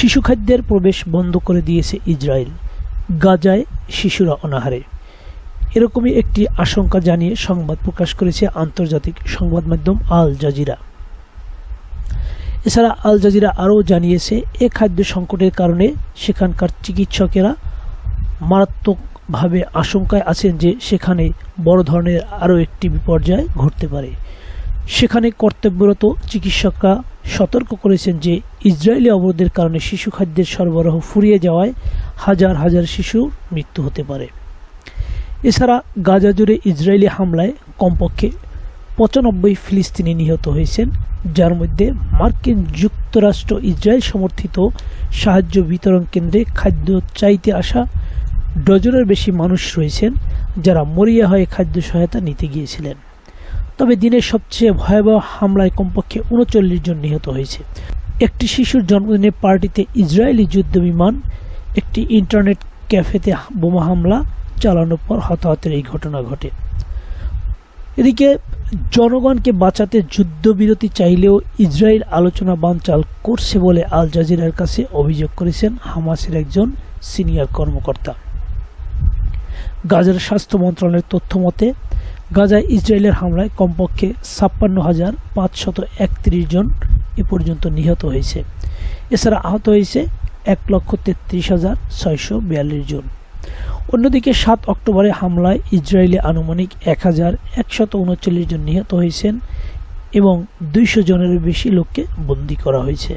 শিশু খাদ্যের প্রবেশ বন্ধ করে দিয়েছে ইসরায়েল। গাজায় শিশুরা অনাহারে। এরকমই একটি আশঙ্কা জানিয়ে সংবাদ প্রকাশ করেছে আন্তর্জাতিক সংবাদ মাধ্যম আল জাজিরা। এছাড়া আল জাজিরা আরও জানিয়েছে, এ খাদ্য সংকটের কারণে সেখানকার চিকিৎসকেরা মারাত্মকভাবে আশঙ্কায় আছেন যে সেখানে বড় ধরনের আরও একটি বিপর্যয় ঘটতে পারে। সেখানে কর্তব্যরত চিকিৎসকরা সতর্ক করেছেন যে ইসরায়েলি অবরোধের কারণে শিশু খাদ্যের সরবরাহ ফুরিয়ে যাওয়ায় হাজার হাজার শিশুর মৃত্যু হতে পারে। এছাড়া গাজা জুড়ে ইসরায়েলি হামলায় কমপক্ষে পঁচানব্বই ফিলিস্তিনি নিহত হয়েছেন, যার মধ্যে মার্কিন যুক্তরাষ্ট্র ইসরায়েল সমর্থিত সাহায্য বিতরণ কেন্দ্রে খাদ্য চাইতে আসা ডজনের বেশি মানুষ রয়েছেন, যারা মরিয়া হয়ে খাদ্য সহায়তা নিতে গিয়েছিলেন। তবে দিনের সবচেয়ে ভয়াবহ হামলায় কমপক্ষে উনচল্লিশ জন নিহত হয়েছে। একটি শিশুর জন্মদিনের পার্টিতে ইসরায়েলি যুদ্ধ বিমান, একটি ইন্টারনেট ক্যাফেতে বোমা হামলা চালানোর পর হতাহতের এই ঘটনা ঘটে। এদিকে জনগণকে বাঁচাতে যুদ্ধবিরতি চাইলেও ইসরায়েল আলোচনা বানচাল করছে বলে আল জাজিরার কাছে অভিযোগ করেছেন হামাসের একজন সিনিয়র কর্মকর্তা। গাজার স্বাস্থ্য মন্ত্রণালয়ের তথ্য মতে গাজায় ইসরায়েলের হামলায় কমপক্ষে ছাপ্পান্ন হাজার পাঁচশত একত্রিশ জন এ পর্যন্ত নিহত হয়েছে। এছাড়া আহত হয়েছে এক লক্ষ তেত্রিশ হাজার ছয়শো বিয়াল্লিশ জন। অন্যদিকে সাত অক্টোবরে হামলায় ইসরায়েলে আনুমানিক এক হাজার একশত উনচল্লিশ জন নিহত হয়েছেন এবং দুইশো জনের বেশি লোককে বন্দী করা হয়েছে।